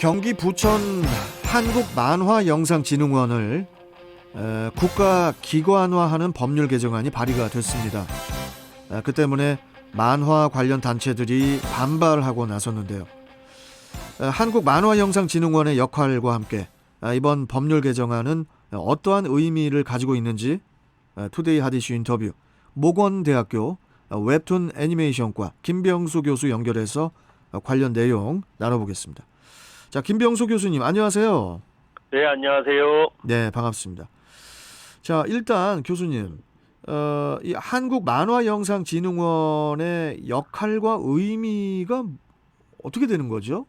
경기 부천 한국만화영상진흥원을 에, 국가 기관화하는 법률 개정안이 발의가 됐습니다. 에, 그 때문에 만화 관련 단체들이 반발하고 나섰는데요. 에, 한국만화영상진흥원의 역할과 함께 아, 이번 법률 개정안은 어떠한 의미를 가지고 있는지 에, 투데이 하디슈 인터뷰 모건대학교 웹툰 애니메이션과 김병수 교수 연결해서 관련 내용 나눠보겠습니다. 자, 김병수 교수님 안녕하세요. 네, 안녕하세요. 네, 반갑습니다. 자, 일단 교수님, 어, 이 한국 만화영상진흥원의 역할과 의미가 어떻게 되는 거죠?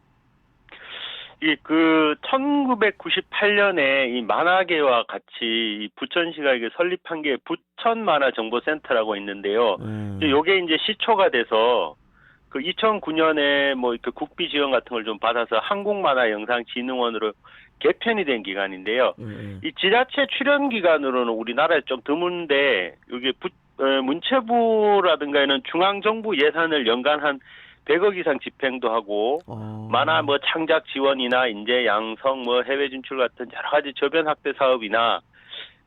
이그 1998년에 이 만화계와 같이 이 부천시가 이게 설립한 게 부천 만화 정보센터라고 있는데요. 음, 요게 이제 시초가 돼서 그 2009년에 뭐 이렇게 국비 지원 같은 걸 좀 받아서 한국만화 영상진흥원으로 개편이 된 기관인데요. 예, 예. 이 지자체 출연 기관으로는 우리나라에 좀 드문데 여기 부, 어, 문체부라든가에는 중앙정부 예산을 연간 한 100억 이상 집행도 하고 어, 만화 뭐 창작 지원이나 인재 양성 뭐 해외 진출 같은 여러 가지 저변 확대 사업이나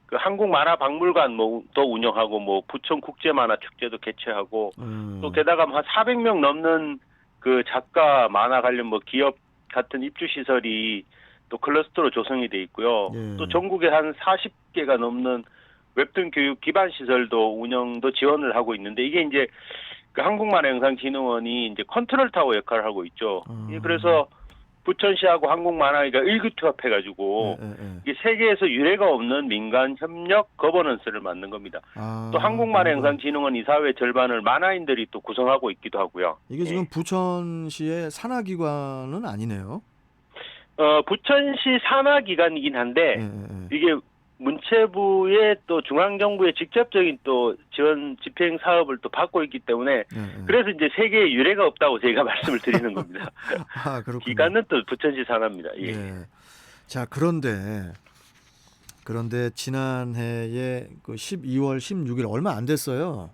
그 한국 만화 박물관 뭐또 운영하고 뭐 부천 국제 만화 축제도 개최하고 음, 또 게다가 한 400명 넘는 그 작가 만화 관련 뭐 기업 같은 입주 시설이 또 클러스터로 조성이 돼 있고요. 예. 또 전국에 한 40개가 넘는 웹툰 교육 기반 시설도 운영도 지원을 하고 있는데 이게 이제 그 한국만화 영상진흥원이 이제 컨트롤 타워 역할을 하고 있죠. 음. 예, 그래서 부천시하고 한국만화가 일규투합해가지고 예, 예, 예. 이게 세계에서 유례가 없는 민간 협력 거버넌스를 만든 겁니다. 아, 또 한국만화영상진흥원 이사회 절반을 만화인들이 또 구성하고 있기도 하고요. 이게 지금 부천시의 산하기관은 아니네요. 어, 부천시 산하기관이긴 한데 예, 예, 예. 이게 문체부의 또 중앙정부의 직접적인 또 지원 집행 사업을 또 받고 있기 때문에 예, 예. 그래서 이제 세계에 유례가 없다고 저희가 말씀을 드리는 겁니다. 아, 그렇군요. 기관은 또 부천시 산하입니다. 예. 예. 자, 그런데 그런데 지난해에 그 12월 16일 얼마 안 됐어요.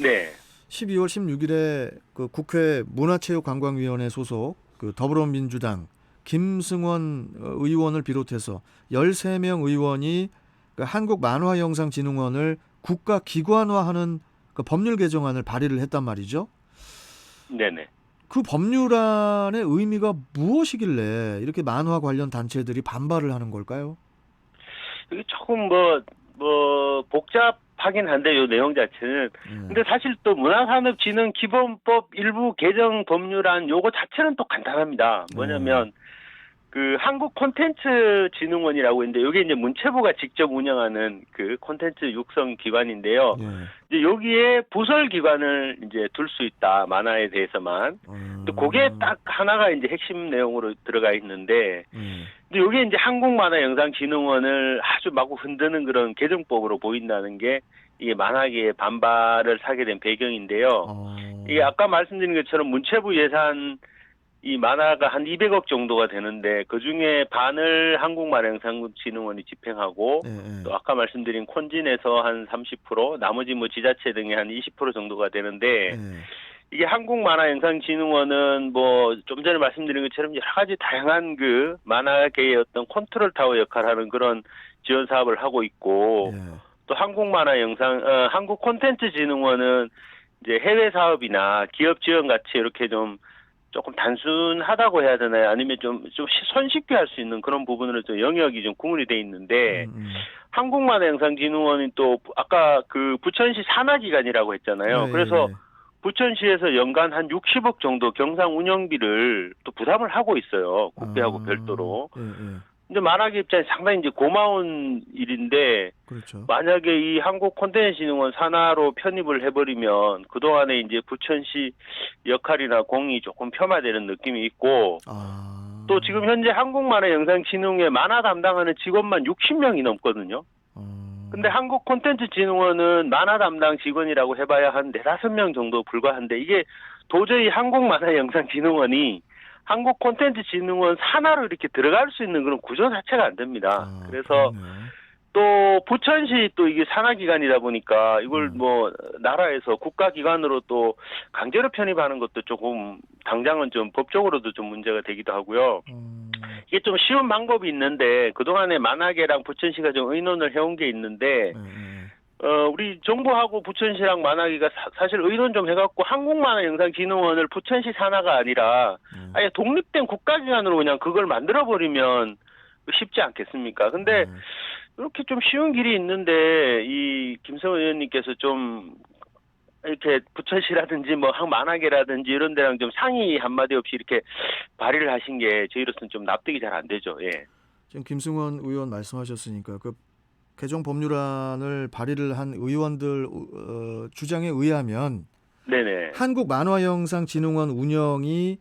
네. 12월 16일에 그 국회 문화체육관광위원회 소속 그 더불어민주당 김승원 어, 의원을 비롯해서 13명 의원이 그 한국 만화영상진흥원을 국가 기관화하는 그 법률 개정안을 발의를 했단 말이죠. 네네. 그 법률안의 의미가 무엇이길래 이렇게 만화 관련 단체들이 반발을 하는 걸까요? 이게 조금 뭐, 뭐, 복잡하긴 한데, 요 내용 자체는. 예. 근데 사실 또 문화산업진흥 기본법 일부 개정 법률안 요거 자체는 또 간단합니다. 뭐냐면, 그 한국 콘텐츠 진흥원이라고 있는데, 요게 이제 문체부가 직접 운영하는 그 콘텐츠 육성 기관인데요. 예. 이제 여기에 부설 기관을 이제 둘 수 있다. 만화에 대해서만. 음. 근데 그게 딱 하나가 이제 핵심 내용으로 들어가 있는데, 예. 근데 이게 이제 한국 만화 영상 진흥원을 아주 마구 흔드는 그런 개정법으로 보인다는 게 이게 만화계의 반발을 사게 된 배경인데요. 어. 이게 아까 말씀드린 것처럼 문체부 예산 이 만화가 한 200억 정도가 되는데 그 중에 반을 한국만화영상진흥원이 집행하고 예, 예. 또 아까 말씀드린 콘진에서 한 30% 나머지 뭐 지자체 등에 한20% 정도가 되는데 예. 이게 한국만화영상진흥원은 뭐 좀 전에 말씀드린 것처럼 여러 가지 다양한 그 만화계의 어떤 컨트롤 타워 역할을 하는 그런 지원 사업을 하고 있고 예. 또 한국만화영상 어, 한국 콘텐츠진흥원은 이제 해외 사업이나 기업 지원 같이 이렇게 좀 조금 단순하다고 해야 되나요? 아니면 좀, 좀 시- 손쉽게 할 수 있는 그런 부분으로 좀 영역이 좀 구분이 돼 있는데, 음, 음. 한국만화영상진흥원이 또, 아까 그 부천시 산하기관이라고 했잖아요. 예, 그래서 예, 부천시에서 연간 한 60억 정도 경상 운영비를 또 부담을 하고 있어요. 예. 국비하고 아, 별도로. 예, 예. 근데 만화계 입장에 상당히 이제 고마운 일인데 그렇죠. 만약에 이 한국 콘텐츠진흥원 산하로 편입을 해버리면 그 동안에 이제 부천시 역할이나 공이 조금 폄하되는 느낌이 있고 아. 또 지금 현재 한국만화영상진흥회 만화 담당하는 직원만 60명이 넘거든요. 어. 근데 한국 콘텐츠진흥원은 만화 담당 직원이라고 해봐야 한 네다섯 명 정도 불과한데 이게 도저히 한국 만화 영상진흥원이 한국 콘텐츠 진흥원 산하로 이렇게 들어갈 수 있는 그런 구조 자체가 안 됩니다. 아, 그래서 그러네요. 또 부천시 또 이게 산하기관이다 보니까 이걸 음. 뭐 나라에서 국가기관으로 또 강제로 편입하는 것도 조금 당장은 좀 법적으로도 좀 문제가 되기도 하고요. 음, 이게 좀 쉬운 방법이 있는데 그동안에 만화계랑 부천시가 좀 의논을 해온 게 있는데 예, 예. 어 우리 정부하고 부천시랑 만화계가 사, 실 의논 좀 해갖고 한국만화영상진흥원을 부천시 산하가 아니라 예. 아예 독립된 국가 기관으로 그냥 그걸 만들어 버리면 쉽지 않겠습니까? 근데 예. 이렇게 좀 쉬운 길이 있는데 이 김성원 의원님께서 좀 이렇게 부천시라든지 뭐한 만화계라든지 이런 데랑 좀 상의 한마디 없이 이렇게 발의를 하신 게 저희로서는 좀 납득이 잘 안 되죠. 예. 지금 김승원 의원 말씀하셨으니까 그 개정 법률안을 발의를 한 의원들 어, 주장에 의하면 네네. 한국 만화영상진흥원 운영이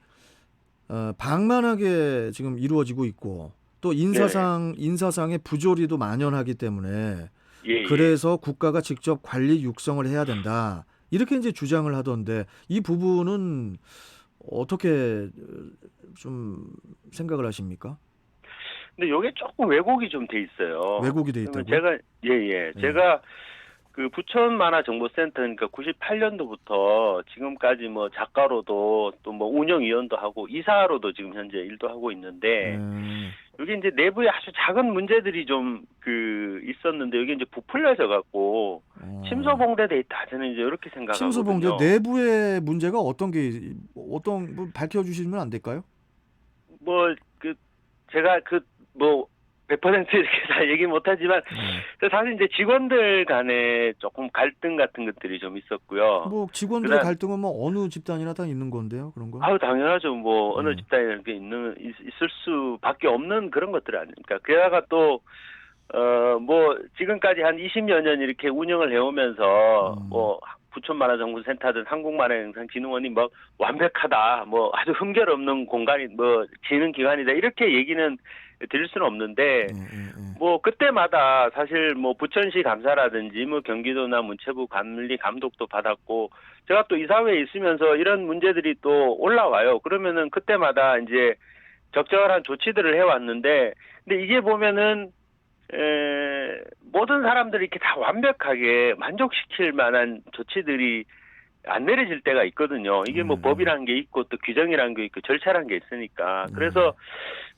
어, 방만하게 지금 이루어지고 있고 또 인사상 인사상의 부조리도 만연하기 때문에 예, 예. 그래서 국가가 직접 관리 육성을 해야 된다 이렇게 이제 주장을 하던데 이 부분은 어떻게 어, 좀 생각을 하십니까? 근데 이게 조금 왜곡이 좀 돼 있어요. 왜곡이 돼 있다고요? 제가 예예 제가 그 부천 만화 정보센터 그러니까 98년도부터 지금까지 뭐 작가로도 또 뭐 운영위원도 하고 이사로도 지금 현재 일도 하고 있는데 음, 여기 이제 내부에 아주 작은 문제들이 좀 그 있었는데 여기 이제 부풀려져 갖고 어. 침소봉대돼 있다 저는 이제 이렇게 생각하거든요. 침소봉대 내부의 문제가 어떤 게 어떤 뭐 밝혀 주시면 안 될까요? 뭐 그 제가 그뭐 100% 이렇게 다 얘기 못하지만 네. 사실 이제 직원들 간에 조금 갈등 같은 것들이 좀 있었고요. 뭐 직원들의 그다음- 갈등은 뭐 어느 집단이나 다 있는 건데요, 그런 거. 아유 당연하죠. 뭐 어느 음. 집단에 이렇게 있는 있- 있을 수밖에 없는 그런 것들 아닙니까? 게다가 또 어 뭐 지금까지 한 20여 년 이렇게 운영을 해오면서 음. 뭐 부천만화 정보센터든 한국만화영상진흥원이 뭐 완벽하다, 뭐 아주 흠결 없는 공간이 뭐 진흥기관이다 이렇게 얘기는 드릴 수는 없는데 예, 예, 예. 뭐 그때마다 사실 뭐 부천시 감사라든지 뭐 경기도나 문체부 관리 감독도 받았고 제가 또 이사회에 있으면서 이런 문제들이 또 올라와요. 그러면은 그때마다 이제 적절한 조치들을 해왔는데 근데 이게 보면은 에, 모든 사람들이 이렇게 다 완벽하게 만족시킬 만한 조치들이 안 내려질 때가 있거든요. 이게 뭐 음. 법이라는 게 있고 또 규정이라는 게 있고 절차라는 게 있으니까. 그래서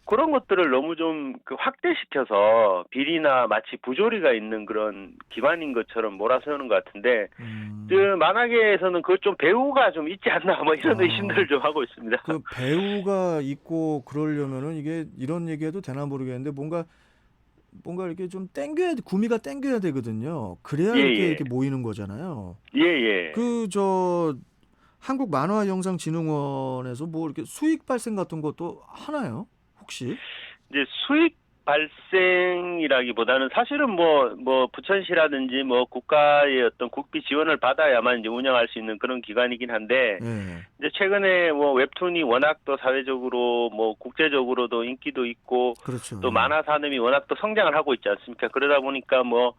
그런 것들을 너무 좀 그 확대시켜서 비리나 마치 부조리가 있는 그런 기관인 것처럼 몰아세우는 것 같은데 음, 그 만화계에서는 그걸 좀 배우가 좀 있지 않나 뭐 이런 아. 의심들을 좀 하고 있습니다. 그 배우가 있고 그러려면은 이게 이런 얘기해도 되나 모르겠는데 뭔가 뭔가 이렇게 좀 땡겨야 돼- 구미가 땡겨야 되거든요. 그래야 예, 이렇게, 예. 이렇게 모이는 거잖아요. 예 예. 그 저 한국 만화 영상 진흥원에서 뭐 이렇게 수익 발생 같은 것도 하나요? 혹시? 이제 수익 발생이라기보다는 사실은 뭐, 뭐, 부천시라든지 뭐, 국가의 어떤 국비 지원을 받아야만 이제 운영할 수 있는 그런 기관이긴 한데, 예. 이제 최근에 뭐, 웹툰이 워낙 또 사회적으로 뭐, 국제적으로도 인기도 있고, 그렇죠. 또 만화 산업이 워낙 또 성장을 하고 있지 않습니까? 그러다 보니까 뭐,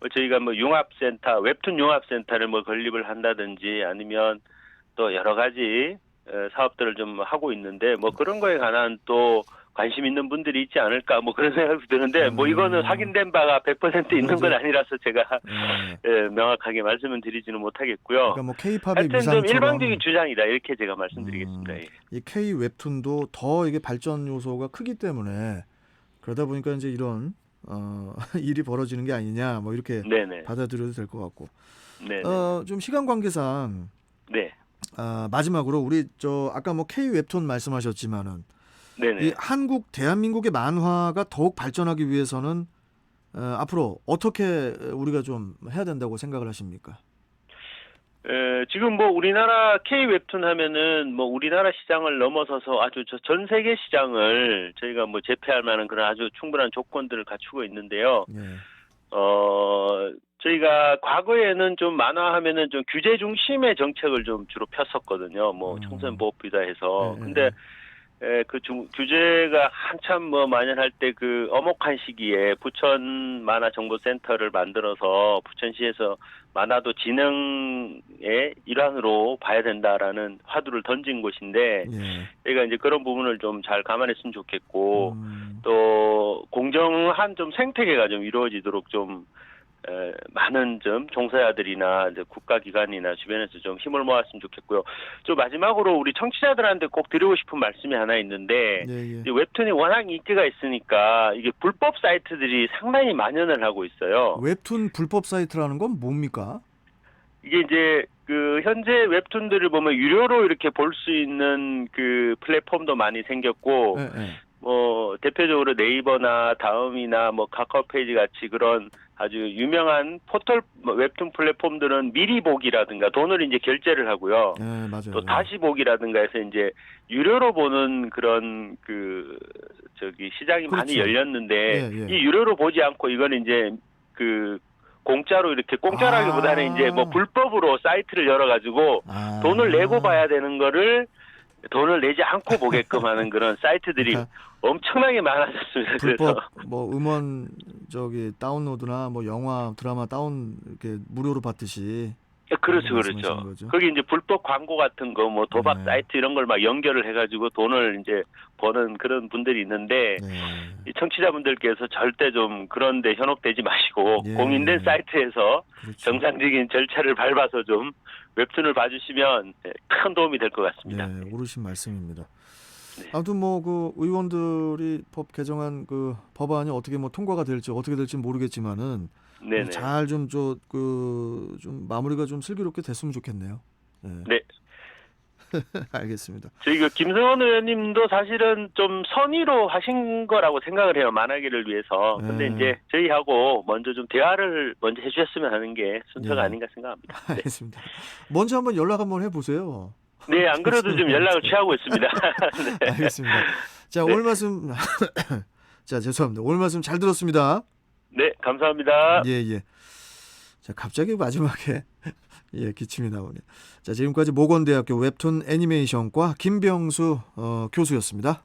뭐 저희가 뭐, 융합센터, 웹툰 융합센터를 뭐, 건립을 한다든지 아니면 또 여러 가지 어, 사업들을 좀 하고 있는데, 뭐, 그런 거에 관한 또, 관심 있는 분들이 있지 않을까 뭐 그런 생각이 드는데 뭐 이거는 음. 확인된 바가 100% 있는 건 아니라서 제가 예. 예, 명확하게 말씀은 드리지는 못하겠고요. 그러니까 뭐 K-팝의 하여튼 좀 일방적인 주장이다 이렇게 제가 말씀드리겠습니다. 음. 예. 이 K 웹툰도 더 이게 발전 요소가 크기 때문에 그러다 보니까 이제 이런 어, 일이 벌어지는 게 아니냐 뭐 이렇게 네네. 받아들여도 될 것 같고 네. 어, 좀 시간 관계상 네. 아, 마지막으로 우리 저 아까 뭐 K 웹툰 말씀하셨지만은 네네. 이 한국 대한민국의 만화가 더욱 발전하기 위해서는 어, 앞으로 어떻게 우리가 좀 해야 된다고 생각을 하십니까? 에, 지금 뭐 우리나라 K 웹툰 하면은 뭐 우리나라 시장을 넘어서서 아주 저 전 세계 시장을 저희가 뭐 제패할 만한 그런 아주 충분한 조건들을 갖추고 있는데요. 예. 어, 저희가 과거에는 좀 만화 하면은 좀 규제 중심의 정책을 좀 주로 폈었거든요. 뭐 음. 청소년 보호비다 해서. 네, 근데 에, 그 중, 규제가 한참 뭐 만연할 때 그 어목한 시기에 부천 만화 정보센터를 만들어서 부천시에서 만화도 진흥의 일환으로 봐야 된다라는 화두를 던진 곳인데 예. 저희가 이제 그런 부분을 좀 잘 감안했으면 좋겠고 음, 또 공정한 좀 생태계가 좀 이루어지도록 좀 에, 많은 좀 종사자들이나 국가기관이나 주변에서 좀 힘을 모았으면 좋겠고요. 좀 마지막으로 우리 청취자들한테 꼭 드리고 싶은 말씀이 하나 있는데 예, 예. 이 웹툰이 워낙 인기가 있으니까 이게 불법 사이트들이 상당히 만연을 하고 있어요. 웹툰 불법 사이트라는 건 뭡니까? 이게 이제 그 현재 웹툰들을 보면 유료로 이렇게 볼 수 있는 그 플랫폼도 많이 생겼고 예, 예. 뭐 대표적으로 네이버나 다음이나 뭐 카카오 페이지 같이 그런 아주 유명한 포털 뭐 웹툰 플랫폼들은 미리 보기라든가 돈을 이제 결제를 하고요. 예, 맞아요. 또 다시 보기라든가 해서 이제 유료로 보는 그런 그 저기 시장이 많이 그렇죠. 열렸는데 예, 예. 이 유료로 보지 않고 이거는 이제 그 공짜로 이렇게 공짜라기보다는 아. 이제 뭐 불법으로 사이트를 열어가지고 아. 돈을 내고 봐야 되는 거를 돈을 내지 않고 보게끔 하는 그런 사이트들이 그러니까 엄청나게 많아졌습니다. 불법 그래서 뭐 음원 저기 다운로드나 뭐 영화 드라마 다운 이렇게 무료로 받듯이 그렇죠, 말씀하시는 그렇죠. 거죠. 거기 이제 불법 광고 같은 거 뭐 도박 네. 사이트 이런 걸 막 연결을 해가지고 돈을 이제 버는 그런 분들이 있는데 네. 이 청취자분들께서 절대 좀 그런데 현혹되지 마시고 예. 공인된 사이트에서 그렇죠. 정상적인 절차를 밟아서 좀 웹툰을 봐주시면 예, 큰 도움이 될 것 같습니다. 예, 옳으신 말씀입니다. 네. 아무튼 뭐 그 의원들이 법 개정안 그 법안이 어떻게 뭐 통과가 될지 어떻게 될지 모르겠지만은 네네. 잘좀저그좀 마무리가 좀 슬기롭게 됐으면 좋겠네요. 예. 네. 알겠습니다. 저희 그 김성원 의원님도 사실은 좀 선의로 하신 거라고 생각을 해요. 만하기를 위해서. 근데 네. 이제 저희하고 먼저 좀 대화를 먼저 해주셨으면 하는 게 순서가 네. 아닌가 생각합니다. 네. 알겠습니다. 먼저 한번 연락 한번 해보세요. 네, 안 그래도 좀 연락을 취하고 있습니다. 네. 알겠습니다. 자 오늘 말씀 자 죄송합니다. 오늘 말씀 잘 들었습니다. 네, 감사합니다. 예 예. 자 갑자기 마지막에 예 기침이 나오네. 자 지금까지 모건대학교 웹툰 애니메이션과 김병수 어, 교수였습니다.